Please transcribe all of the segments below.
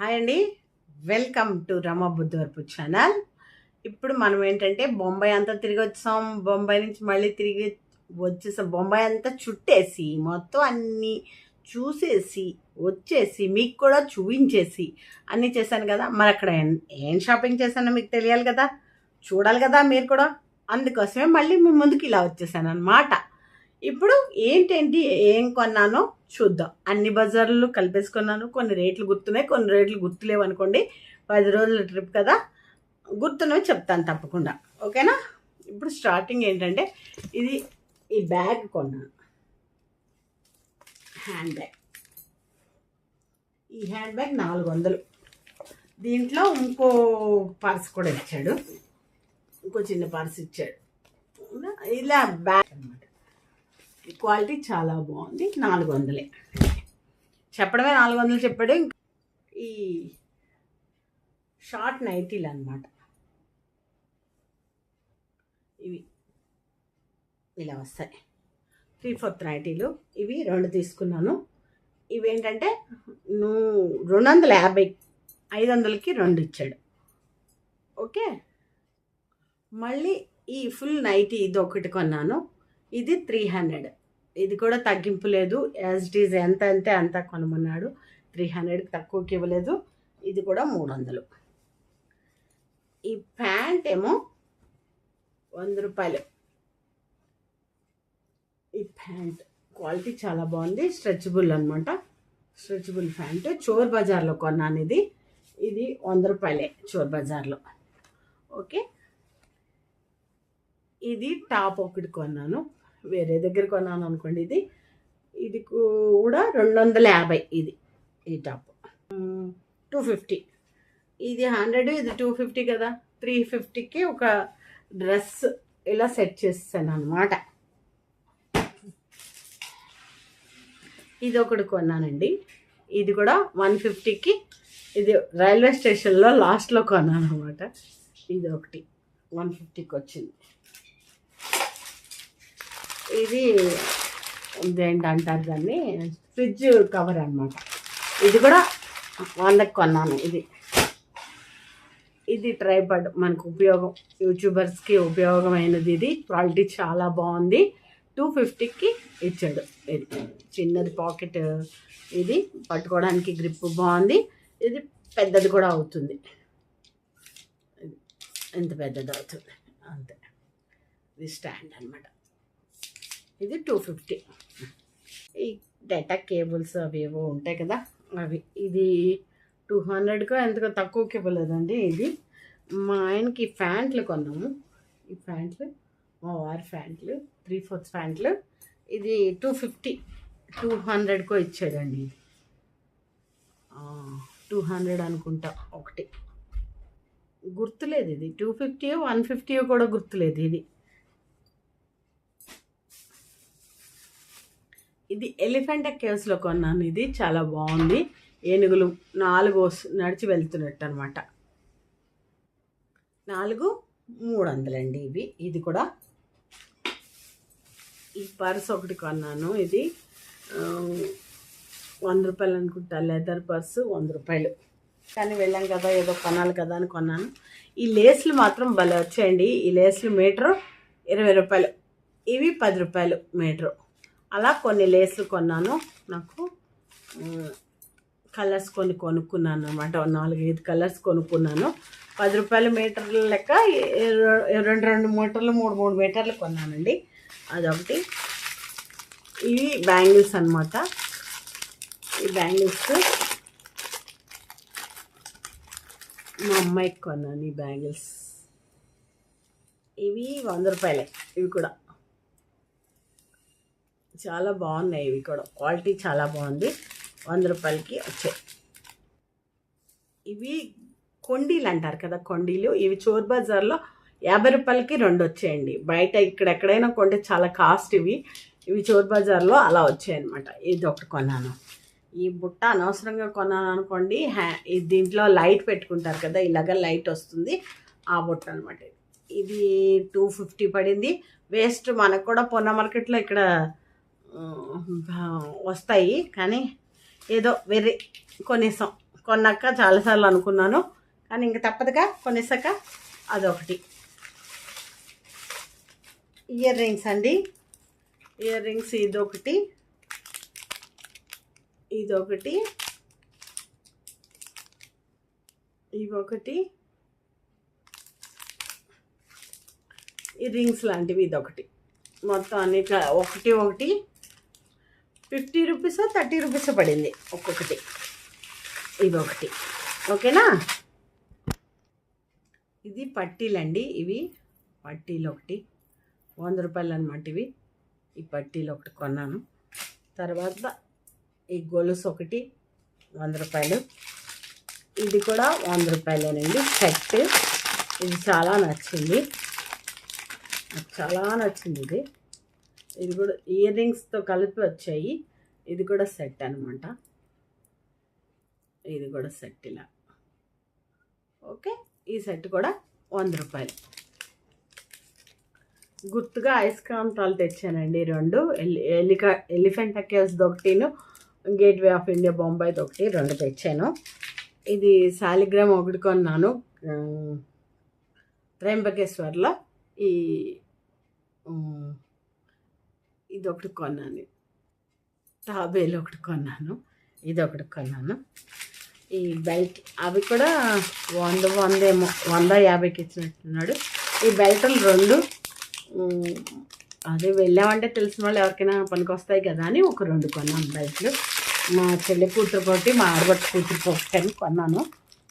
Hi అండి. Welcome to Rama Buddhavarapu channel ఇప్పుడు మనం ఏంటంటే బొంబాయి అంతా తిరిగి వచ్చాం. బొంబాయి నుంచి మళ్ళీ తిరిగి వచ్చేసాం బొంబాయి అంతా చుట్టేసి మొత్తం అన్నీ చూసేసి వచ్చేసి మీకు కూడా చూపించేసి అన్నీ చేశాను కదా. మరి అక్కడ ఏం- ఏం షాపింగ్ చేశానో మీకు తెలియాలి కదా. చూడాలి కదా మీరు కూడా. అందుకోసమే మళ్ళీ మీ ముందుకు ఇలా వచ్చేసాను అనమాట ఇప్పుడు ఏంటేంటి ఏం కొన్నానో చూద్దాం. అన్ని బజార్లు కలిపేసుకున్నాను. కొన్ని రేట్లు గుర్తున్నాయి కొన్ని రేట్లు గుర్తులేవు అనుకోండి. పది రోజుల ట్రిప్ కదా గుర్తున్నవి చెప్తాను తప్పకుండా. ఓకేనా? ఇప్పుడు స్టార్టింగ్ ఏంటంటే ఇది ఈ బ్యాగ్ కొన్నాను. Hand bag. ఈ హ్యాండ్ బ్యాగ్ నాలుగు వందలు. దీంట్లో ఇంకో పర్స్ కూడా ఇచ్చాడు. ఇంకో చిన్న పర్స్ ఇచ్చాడు. ఇలా బ్యాగ్ అనమాట క్వాలిటీ చాలా బాగుంది. నాలుగు వందలే చెప్పడమే నాలుగు వందలు చెప్పాడు ఈ షార్ట్ నైటీలు అనమాట ఇవి ఇలా వస్తాయి. త్రీ ఫోర్త్ నైటీలు. ఇవి రెండు తీసుకున్నాను. ఇవి ఏంటంటే నువ్వు రెండు వందల యాభై ఐదు వందలకి రెండు ఇచ్చాడు. ఓకే? మళ్ళీ ఈ ఫుల్ నైటీ ఇది ఒకటి కొన్నాను. ఇది త్రీ హండ్రెడ్ ఇది కూడా తగ్గింపు లేదు. యాజ్ ఇట్ ఈజ్ ఎంత అంతే అంత కొనమన్నాడు. త్రీ హండ్రెడ్కి తక్కువకి ఇవ్వలేదు. ఇది కూడా మూడు వందలు. ఈ ప్యాంట్ ఏమో వంద రూపాయలు. ఈ ప్యాంట్ క్వాలిటీ చాలా బాగుంది. స్ట్రెచబుల్ అనమాట స్ట్రెచబుల్ ప్యాంట్. చోర్ బజార్లో కొన్నాను ఇది. ఇది వంద రూపాయలే చోర్ బజార్లో. ఓకే? ఇది టాప్ ఒకటి కొన్నాను. వేరే దగ్గర కొన్నాను అనుకోండి ఇది ఇది కూడా రెండు వందల యాభై ఇది ఈ టాప్. Two fifty. ఇది హండ్రెడ్ ఇది టూ ఫిఫ్టీ కదా. త్రీ ఫిఫ్టీకి ఒక డ్రెస్ ఇలా సెట్ చేస్తాను అనమాట ఇది ఒకటి కొన్నానండి. ఇది కూడా వన్ ఫిఫ్టీకి. ఇది రైల్వే స్టేషన్లో లాస్ట్లో కొన్నాను అనమాట ఇది ఒకటి వన్ ఫిఫ్టీకి వచ్చింది. ఇది ఇదేంటి అంటారు దాన్ని? ఫ్రిడ్జ్ కవర్ అన్నమాట. ఇది కూడా వందకు కొన్నాను ఇది. ఇది ట్రైపాడ్ మనకు ఉపయోగం. యూట్యూబర్స్కి ఉపయోగమైనది ఇది. క్వాలిటీ చాలా బాగుంది. టూ ఫిఫ్టీకి ఇచ్చాడు. ఇది చిన్నది పాకెట్ ఇది. పట్టుకోవడానికి గ్రిప్ బాగుంది. ఇది పెద్దది కూడా అవుతుంది. ఇది ఎంత పెద్దది అవుతుంది? అంతే. ఇది స్టాండ్ అన్నమాట. ఇది టూ ఫిఫ్టీ ఈ డేటా కేబుల్స్ అవి ఏవో ఉంటాయి కదా అవి. ఇది టూ హండ్రెడ్కో ఎంతకో తక్కువకి ఇవ్వలేదండి ఇది. మా ఆయనకి ఫ్యాంట్లు కొన్నాము. ఈ ఫ్యాంట్లు మా వారి ఫ్యాంట్లు త్రీ ఫోర్త్ ఫ్యాంట్లు ఇది టూ ఫిఫ్టీ టూ హండ్రెడ్కో ఇచ్చాడండి ఇది. టూ హండ్రెడ్ అనుకుంటా ఒకటి. గుర్తులేదు ఇది. టూ ఫిఫ్టీయో వన్ ఫిఫ్టీయో కూడా గుర్తులేదు ఇది. ఇది ఎలిఫెంట్ కేవ్స్లో కొన్నాను. ఇది చాలా బాగుంది. ఏనుగులు నాలుగు నడిచి వెళ్తున్నట్టు అనమాట నాలుగు మూడు వందలండి ఇవి. ఇది కూడా ఈ పర్స్ ఒకటి కొన్నాను. ఇది వంద రూపాయలు అనుకుంటా. లెదర్ పర్సు వంద రూపాయలు. కానీ వెళ్ళాం కదా ఏదో కొనాలి కదా అని కొన్నాను. ఈ లేస్లు మాత్రం భలే వచ్చాయండి. ఈ లేస్లు మీటరు ఇరవై రూపాయలు. ఇవి పది రూపాయలు మీటరు. అలా కొన్ని లేస్లు కొన్నాను. నాకు కలర్స్ కొన్ని కొనుక్కున్నాను అనమాట నాలుగైదు కలర్స్ కొనుక్కున్నాను. పది రూపాయల మీటర్ల లెక్క రెండు రెండు మీటర్లు మూడు మూడు మీటర్లు కొన్నానండి. అదొకటి. ఇవి బ్యాంగిల్స్ అన్నమాట. ఈ బ్యాంగిల్స్ మా అమ్మాయికి కొన్నాను ఈ బ్యాంగిల్స్. ఇవి వంద రూపాయలే ఇవి కూడా. చాలా బాగున్నాయి ఇవి కూడా. క్వాలిటీ చాలా బాగుంది. వంద రూపాయలకి వచ్చాయి ఇవి కొండీలు అంటారు కదా కొండీలు. ఇవి చోర్ బజార్లో యాభై రూపాయలకి రెండు వచ్చాయండి. బయట ఇక్కడ ఎక్కడైనా కొంటే చాలా కాస్ట్ ఇవి. ఇవి చోర్ బజార్లో అలా వచ్చాయి అనమాట ఇది ఒకటి కొన్నాను. ఈ బుట్ట అనవసరంగా కొన్నాను అనుకోండి హ్యా దీంట్లో లైట్ పెట్టుకుంటారు కదా ఇలాగ లైట్ వస్తుంది. ఆ బుట్ట అనమాట ఇది టూ ఫిఫ్టీ పడింది. వేస్ట్ మనకు కూడా పొన్న మార్కెట్లో ఇక్కడ వస్తాయి కానీ ఏదో వెర్రి కొనేసాం. కొన్నాక చాలాసార్లు అనుకున్నాను కానీ ఇంక తప్పదుగా కొనేసాక అదొకటి. ఇయర్ రింగ్స్ అండి. ఇయర్ రింగ్స్ ఇదొకటి. ఇదొకటి. ఇవొకటి. ఈ రింగ్స్ లాంటివి ఇదొకటి. మొత్తం అన్ని ఒకటి ఒకటి. ఫిఫ్టీ రూపీస్ థర్టీ రూపీస్ పడింది ఒక్కొక్కటి. ఇదొకటి ఓకేనా? ఇది పట్టీలండి ఇవి పట్టీలు ఒకటి. వంద రూపాయలు అనమాట ఇవి. ఈ పట్టీలు ఒకటి కొన్నాను. తర్వాత ఈ గొలుసు ఒకటి వంద రూపాయలు. ఇది కూడా వంద రూపాయలేనండి సెట్. ఇది చాలా నచ్చింది. నాకు చాలా నచ్చింది ఇది. ఇది కూడా ఇయర్ రింగ్స్తో కలిపి వచ్చాయి. ఇది కూడా సెట్ అనమాట ఇది కూడా సెట్ ఇలా. ఓకే? ఈ సెట్ కూడా వంద రూపాయలు. గుర్తుగా అయస్కాంతాలు తెచ్చానండి రెండు. ఎలి ఎలిఫెంట్ అకేవ్స్ ఒకటిను గేట్వే ఆఫ్ ఇండియా బొంబాయిది ఒకటి రెండు తెచ్చాను. ఇది శాలిగ్రామ్ ఒకటి కొన్నాను. త్రయంబకేశ్వర్లో ఈ ఇది ఒకటి కొన్నాను. తాబేలు ఒకటి కొన్నాను. ఇది ఒకటి కొన్నాను. ఈ బెల్ట్ అవి కూడా వంద వంద ఏమో వంద యాభైకి ఇచ్చినట్టున్నాడు. ఈ బెల్ట్లు రెండు అదే వెళ్ళామంటే తెలిసిన వాళ్ళు ఎవరికైనా పనికొస్తాయి కదా అని ఒక రెండు కొన్నాను బెల్ట్లు. మా చెల్లి కూతురు కొట్టి మా ఆడబట్టు కూతురు ఒకటి అని కొన్నాను.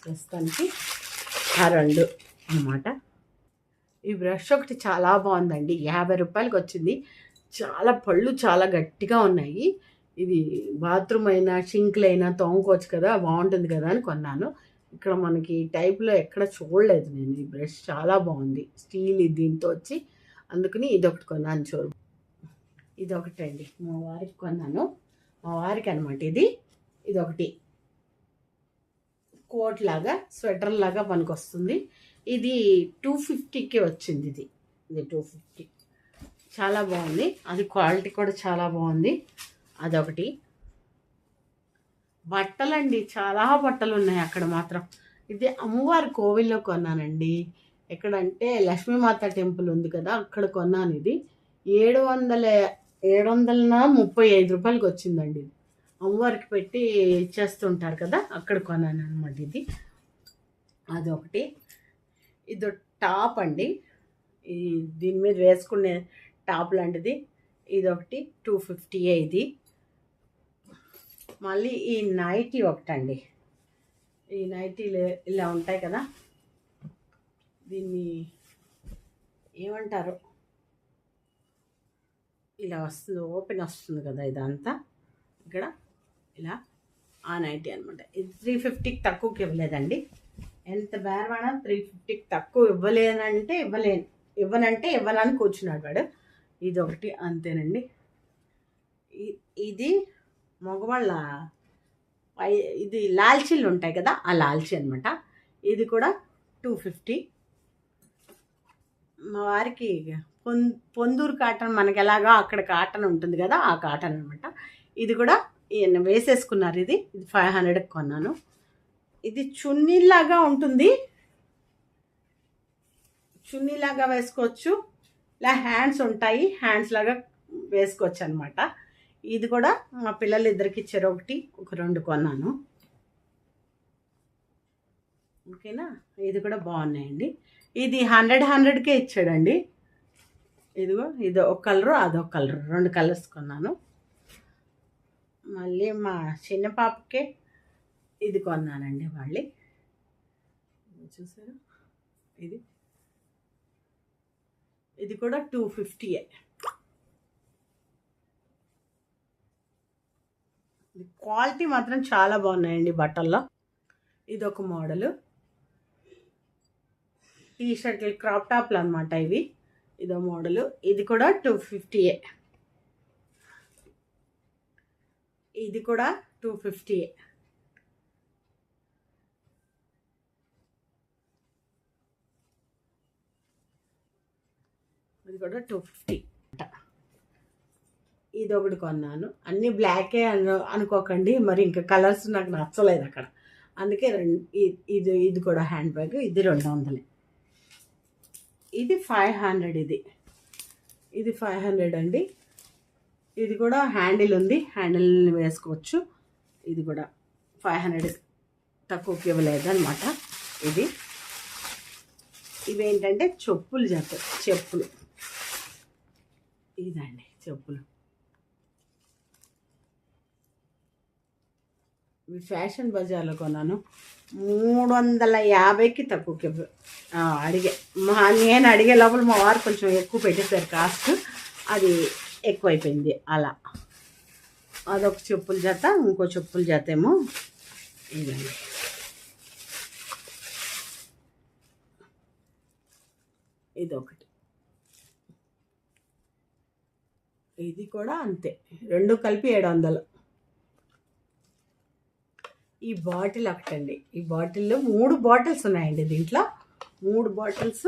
ప్రస్తుతానికి ఆ రెండు అన్నమాట. ఈ బ్రష్ ఒకటి చాలా బాగుందండి. యాభై రూపాయలకి వచ్చింది. చాలా పళ్ళు చాలా గట్టిగా ఉన్నాయి. ఇది బాత్రూమ్ అయినా షింక్లు అయినా తోముకోవచ్చు కదా బాగుంటుంది కదా అని కొన్నాను. ఇక్కడ మనకి టైప్లో ఎక్కడ చూడలేదు నేను. ఈ బ్రష్ చాలా బాగుంది. స్టీల్ దీంతో వచ్చి అందుకని ఇదొకటి కొన్నాను చూడు. ఇదొకటి అండి మా వారికి కొన్నాను. మా వారికి అనమాట ఇది. ఇది ఒకటి. కోట్ లాగా స్వెటర్ లాగా పనికొస్తుంది. ఇది టూ ఫిఫ్టీకి వచ్చింది ఇది. ఇది టూ ఫిఫ్టీ. చాలా బాగుంది. అది క్వాలిటీ కూడా చాలా బాగుంది. అదొకటి. బట్టలండి చాలా బట్టలు ఉన్నాయి అక్కడ మాత్రం. ఇది అమ్మవారి కోవిల్లో కొన్నానండి. ఎక్కడంటే లక్ష్మీమాత టెంపుల్ ఉంది కదా అక్కడ కొన్నాను ఇది. ఏడు వందల ఏడు వందల ముప్పై ఐదు రూపాయలకి వచ్చిందండి ఇది. అమ్మవారికి పెట్టి ఇచ్చేస్తుంటారు కదా అక్కడ కొన్నాను అనమాట ఇది. అదొకటి. ఇది టాప్ అండి. ఈ దీని మీద వేసుకునే టాప్ లాంటిది. ఇది ఒకటి టూ ఫిఫ్టీ ఇది. మళ్ళీ ఈ నైటీ ఒకటండి. ఈ నైటీలు ఇలా ఉంటాయి కదా. దీన్ని ఏమంటారు? ఇలా వస్తుంది ఓపెన్ వస్తుంది కదా ఇదంతా. ఇక్కడ ఇలా ఆ నైటీ అనమాట ఇది త్రీ ఫిఫ్టీకి తక్కువకి ఇవ్వలేదండి. ఎంత బేరవాడా త్రీ ఫిఫ్టీకి తక్కువ ఇవ్వలేనంటే ఇవ్వలేను. ఇవ్వనంటే ఇవ్వనని కూర్చున్నాడు వాడు. ఇది ఒకటి అంతేనండి ఇది మగవాళ్ళ పై- ఇది లాల్చీలు ఉంటాయి కదా ఆ లాల్చీ అనమాట ఇది కూడా టూ ఫిఫ్టీ. మా వారికి పొం పొందూరు కాటన్ మనకి ఎలాగా అక్కడ కాటన్ ఉంటుంది కదా ఆ కాటన్ అనమాట ఇది కూడా ఈయన వేసేసుకున్నారు ఇది ఇది ఫైవ్ హండ్రెడ్కి కొన్నాను. ఇది చున్నీలాగా ఉంటుంది. చున్నీలాగా వేసుకోవచ్చు. ఇలా హ్యాండ్స్ ఉంటాయి. హ్యాండ్స్ లాగా వేసుకోవచ్చు అనమాట ఇది కూడా మా పిల్లలు ఇద్దరికి ఇచ్చారు. ఒకటి ఒక రెండు కొన్నాను. ఓకేనా? ఇది కూడా బాగున్నాయండి. ఇది హండ్రెడ్ హండ్రెడ్కే ఇచ్చాడండి. ఇదిగో ఇది ఒక కలరు అదొక కలరు. రెండు కలర్స్ కొన్నాను. మళ్ళీ మా చిన్న పాపకే ఇది కొన్నానండి మళ్ళీ. చూసారు? ఇది. ఇది కూడా టూ ఫిఫ్టీయే క్వాలిటీ మాత్రం చాలా బాగున్నాయండి బట్టల్లో. ఇది ఒక మోడలు. టీ షర్ట్లు క్రాప్ టాప్లు అనమాట ఇవి. ఇదో మోడలు. ఇది కూడా టూ ఫిఫ్టీయే ఇది కూడా టూ ఫిఫ్టీయే కూడా టూ ఫిఫ్టీ ఇది ఒకటి కొన్నాను. అన్ని బ్లాకే అను అనుకోకండి మరి ఇంకా కలర్స్ నాకు నచ్చలేదు అక్కడ. అందుకే రెండు ఇది ఇది కూడా హ్యాండ్ బ్యాగ్ ఇది రెండు వందలే. ఇది ఫైవ్ హండ్రెడ్ ఇది. ఇది ఫైవ్ హండ్రెడ్ అండి. ఇది కూడా హ్యాండిల్ ఉంది. హ్యాండిల్ వేసుకోవచ్చు. ఇది కూడా ఫైవ్ హండ్రెడ్ తక్కువకి ఇవ్వలేదు అనమాట ఇది. ఇవేంటంటే చెప్పులు జత చెప్పులు. ఇదండి చెప్పులు. ఇవి ఫ్యాషన్ బజార్లో కొన్నాను. మూడు వందల యాభైకి తక్కువకి అడిగే. మా నేను అడిగే లోపల మా వారు కొంచెం ఎక్కువ పెట్టేశారు కాస్ట్. అది ఎక్కువైపోయింది అలా. అదొక చెప్పుల జత ఇంకో చెప్పుల జత ఏమో ఇదండి. ఇదొకటి. ఇది కూడా అంతే. రెండు కలిపి ఏడు వందలు ఈ బాటిల్ ఒకటండి. ఈ బాటిల్లో మూడు బాటిల్స్ ఉన్నాయండి దీంట్లో. మూడు బాటిల్స్.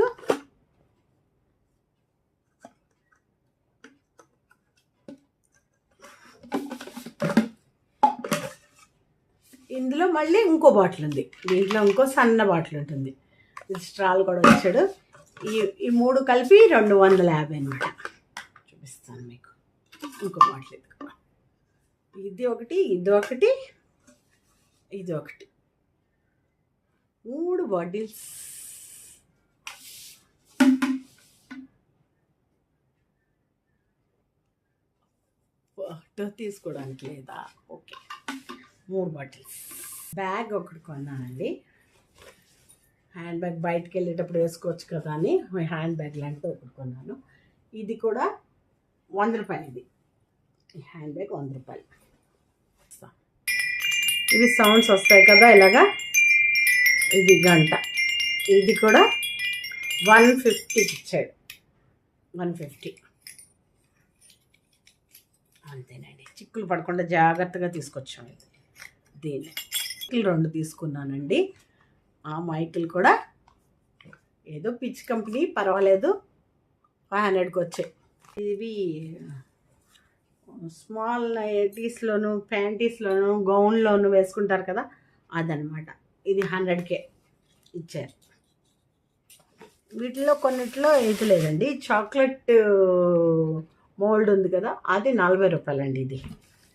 ఇందులో మళ్ళీ ఇంకో బాటిల్ ఉంది దీంట్లో ఇంకో సన్న బాటిల్ ఉంటుంది స్ట్రాల్ కూడా వచ్చాడు. ఈ ఈ మూడు కలిపి రెండు వందల యాభై అనమాట చూపిస్తాను మీకు. ఇంకో బాటిల్ ఇది ఇది ఒకటి ఇది ఒకటి ఇది ఒకటి. మూడు బాటిల్స్. తీసుకోవడానికి లేదా? ఓకే. మూడు బాటిల్స్. బ్యాగ్ ఒకటి కొన్నానండి. హ్యాండ్ బ్యాగ్ బయటకు వెళ్ళేటప్పుడు వేసుకోవచ్చు కదా అని హ్యాండ్ బ్యాగ్ లాంటిది ఒకటి కొన్నాను. ఇది కూడా వంద రూపాయలు ఇది ఈ హ్యాండ్ బ్యాగ్ వంద రూపాయలు. ఇవి సౌండ్స్ వస్తాయి కదా ఇలాగా? ఇది గంట. ఇది కూడా వన్ ఫిఫ్టీకి ఇచ్చాడు. One fifty. అంతేనండి. చిక్కులు పడకుండా జాగ్రత్తగా తీసుకొచ్చాం ఇది దీన్ని. చిక్కులు రెండు తీసుకున్నానండి. ఆ మైకులు కూడా ఏదో పిచ్ కంపెనీ పర్వాలేదు. ఫైవ్ హండ్రెడ్కి వచ్చాయి. ఇవి స్మాల్ నైటీస్లోను ప్యాంటీస్లోను గౌన్లోను వేసుకుంటారు కదా అదనమాట ఇది హండ్రెడ్కే ఇచ్చారు. వీటిలో కొన్నిట్లో ఇది లేదండి చాక్లెట్ మోల్డ్ ఉంది కదా అది నలభై రూపాయలండి ఇది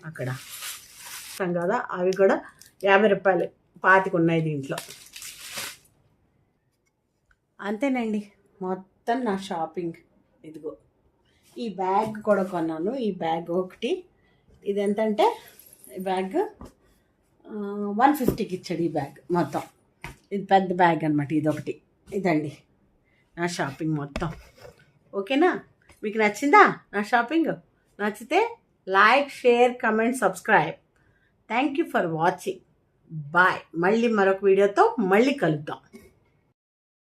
అక్కడ. ఇస్తాం కదా అవి కూడా యాభై రూపాయలు పాతికి ఉన్నాయి దీంట్లో. అంతేనండి మొత్తం నా షాపింగ్. ఇదిగో. ఈ బ్యాగ్ కూడా కొన్నాను. ఈ బ్యాగ్ ఒకటి. ఇది ఎంతంటే ఈ బ్యాగ్ వన్ ఫిఫ్టీకి ఇచ్చాడు ఈ బ్యాగ్ మొత్తం. ఇది పెద్ద బ్యాగ్ అనమాట ఇది ఒకటి ఇదండి నా షాపింగ్ మొత్తం. ఓకేనా? మీకు నచ్చిందా నా షాపింగ్? నచ్చితే like share comment subscribe. Thank you for watching. Bye. మళ్ళీ మరొక వీడియోతో మళ్ళీ కలుద్దాం.